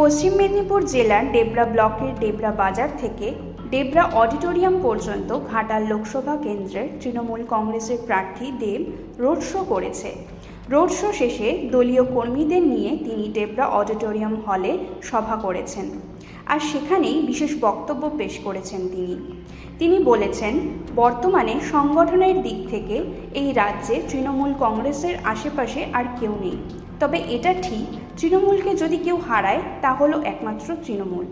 পশ্চিম মেদিনীপুর জেলার ডেবরা ব্লকের ডেবরা বাজার থেকে ডেবরা অডিটোরিয়াম পর্যন্ত ঘাটাল লোকসভা কেন্দ্রের তৃণমূল কংগ্রেসের প্রার্থী দেব রোড শো করেছে। রোড শো শেষে দলীয় কর্মীদের নিয়ে তিনি ডেবরা অডিটোরিয়াম হলে সভা করেছেন। আর সেখানেই বিশেষ বক্তব্য পেশ করেছেন তিনি। তিনি বলেছেন, বর্তমানে সংগঠনের দিক থেকে এই রাজ্যে তৃণমূল কংগ্রেসের আশেপাশে আর কেউ নেই। তবে এটা ঠিক, তৃণমূলকে যদি কেউ হারায়, তা হলো একমাত্র তৃণমূল।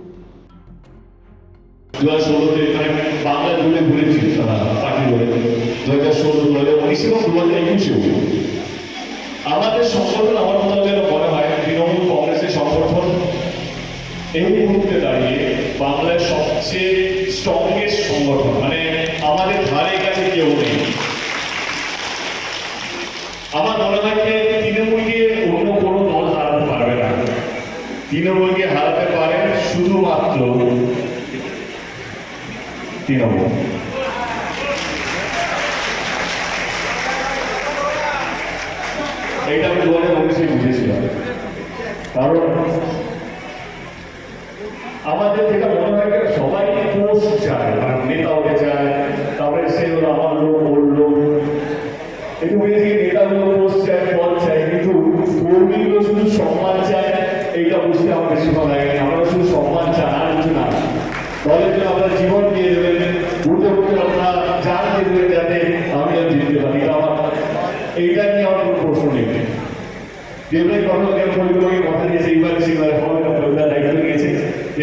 আমাদের সংগঠন আমার মোতাবেক মনে হয় এই মুহূর্তে দাঁড়িয়ে বাংলার সবচেয়ে স্ট্রংগেস্ট সংগঠন মানে আমাদের ধারে কাছে কেউ নেই। আমার মনে হয় যে তৃণমূলকে অন্য কোনো দল হারাতে পারবে না। তৃণমূলকে হারাতে পারে শুধুমাত্র তৃণমূল। এইটা আমি দু হাজার উনিশে বুঝেছিলাম। কারণ আমাদের যেটা মনে হয় সবাই পোস্ট চায় মানে নেতা চায়, তারপরে সে হলো আমার লোক, ওর লোক। নেতাগুলো পোস্ট চায় পদ চায়, কিন্তু কর্মীগুলো শুধু সম্মান চায়, এইটা বুঝতে আমার বেশি ভালো লাগে আমরা শুধু সম্মান চাই, আর কিছু না। দলের জন্য আমরা জীবন দিয়ে দেবেন জান দিয়ে দেবেন যাতে আমি আর জিততে পারি আমার এইটা নিয়ে আমার কোনো প্রশ্ন নেই। কেন কথা দিয়েছে, এইবারে সেবারে হবে না পরিবার দায়িত্ব নিয়েছে যে